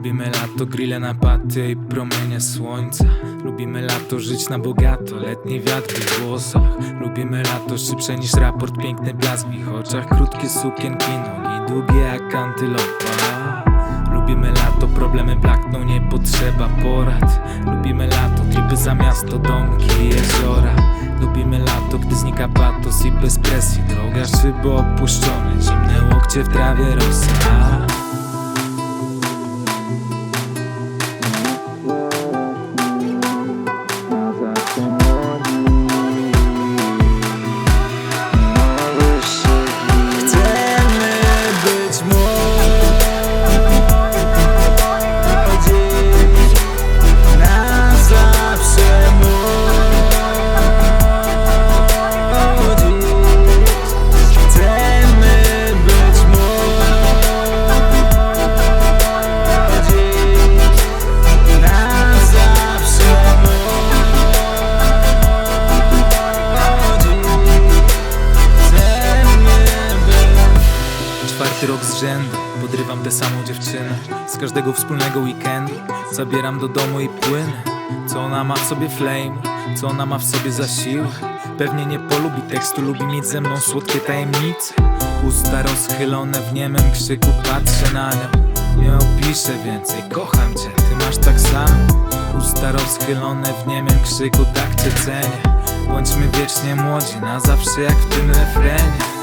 Lubimy lato, grille na paty i promienie słońca. Lubimy lato, żyć na bogato, letni wiatr w włosach. Lubimy lato, szybsze niż raport, piękny blask w ich oczach. Krótkie sukienki, nogi długie jak antylopa. Lubimy lato, problemy blakną, nie potrzeba porad. Lubimy lato, tripy za miasto, domki i jeziora. Lubimy lato, gdy znika patos i bez presji Droga, szyby opuszczone, zimne łokcie w trawie rosa Rok z rzędu, podrywam tę samą dziewczynę. Z każdego wspólnego weekendu Zabieram do domu i płynę. Co ona ma w sobie flame, co ona ma w sobie za siłę Pewnie nie polubi tekstu, lubi mieć ze mną słodkie tajemnice. Usta rozchylone w niemym krzyku, patrzę na nią. Nie opiszę więcej, kocham cię, ty masz tak samo. Usta rozchylone w niemym krzyku, tak cię cenię. Bądźmy wiecznie młodzi, na zawsze jak w tym refrenie